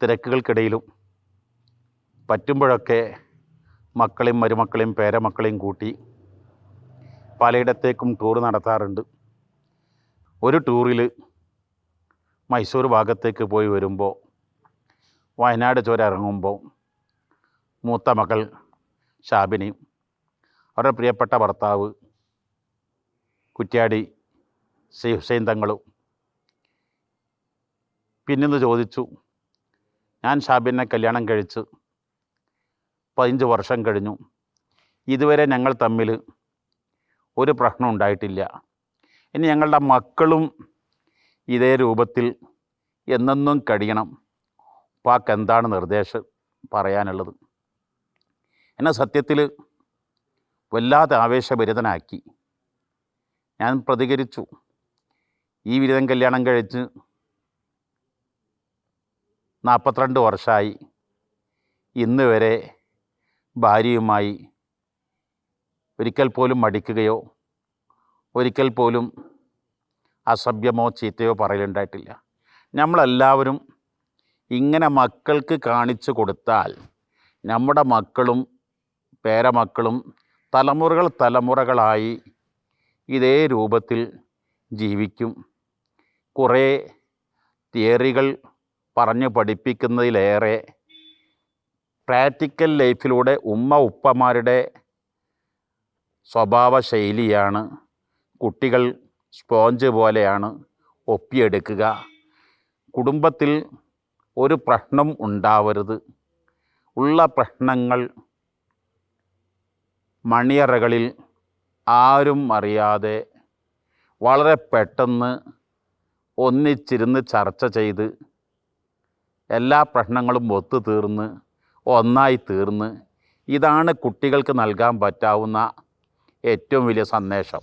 തിരക്കുകൾക്കിടയിലും പറ്റുമ്പോഴൊക്കെ മക്കളെയും മരുമക്കളെയും പേരമക്കളെയും കൂട്ടി പലയിടത്തേക്കും ടൂർ നടത്താറുണ്ട്. ഒരു ടൂറിൽ മൈസൂർ ഭാഗത്തേക്ക് പോയി വരുമ്പോൾ വയനാട് ചുരം ഇറങ്ങുമ്പോൾ മൂത്ത മകൾ ഷാബിനി അവരുടെ പ്രിയപ്പെട്ട ഭർത്താവ് കുറ്റ്യാടി ശ്രീ ഹുസൈൻ തങ്ങളും പിന്നെന്ന് ചോദിച്ചു ഞാൻ ഷാബിനെ കല്യാണം കഴിച്ച്. പതിനഞ്ച് വർഷം കഴിഞ്ഞു. ഇതുവരെ ഞങ്ങൾ തമ്മിൽ ഒരു പ്രശ്നം ഉണ്ടായിട്ടില്ല. ഇനി ഞങ്ങളുടെ മക്കളും ഇതേ രൂപത്തിൽ എന്നെന്നും കഴിയണം പാക്ക് എന്താണ് നിർദ്ദേശം പറയാനുള്ളത്? എന്നെ സത്യത്തിൽ വല്ലാതെ ആവേശഭരിതനാക്കി. ഞാൻ പ്രതികരിച്ചു. ഈ ബിരുദം കല്യാണം കഴിച്ച് നാൽപ്പത്തിരണ്ട് വർഷമായി ഇന്ന് വരെ ഭാര്യയുമായി ഒരിക്കൽ പോലും മടിക്കുകയോ ഒരിക്കൽ പോലും അസഭ്യമോ ചീത്തയോ പറയലുണ്ടായിട്ടില്ല. നമ്മളെല്ലാവരും ഇങ്ങനെ മക്കൾക്ക് കാണിച്ചു കൊടുത്താൽ നമ്മുടെ മക്കളും പേരമക്കളും തലമുറകൾ തലമുറകളായി ഇതേ രൂപത്തിൽ ജീവിക്കും. കുറേ തിയറികൾ പറഞ്ഞു പഠിപ്പിക്കുന്നതിലേറെ പ്രാക്ടിക്കൽ ലൈഫിലൂടെ ഉമ്മ ഉപ്പമാരുടെ സ്വഭാവ ശൈലിയാണ് കുട്ടികൾ സ്പോഞ്ച് പോലെയാണ് ഒപ്പിയെടുക്കുക. കുടുംബത്തിൽ ഒരു പ്രശ്നം ഉണ്ടാവരുത്. ഉള്ള പ്രശ്നങ്ങൾ മണിയറകളിൽ ആരും അറിയാതെ വളരെ പെട്ടെന്ന് ഒന്നിച്ചിരുന്ന് ചർച്ച ചെയ്ത് എല്ലാ പ്രശ്നങ്ങളും ഒത്തു തീർന്ന് ഒന്നായി തീർന്ന് ഇതാണ് കുട്ടികൾക്ക് നൽകാൻ പറ്റാവുന്ന ഏറ്റവും വലിയ സന്ദേശം.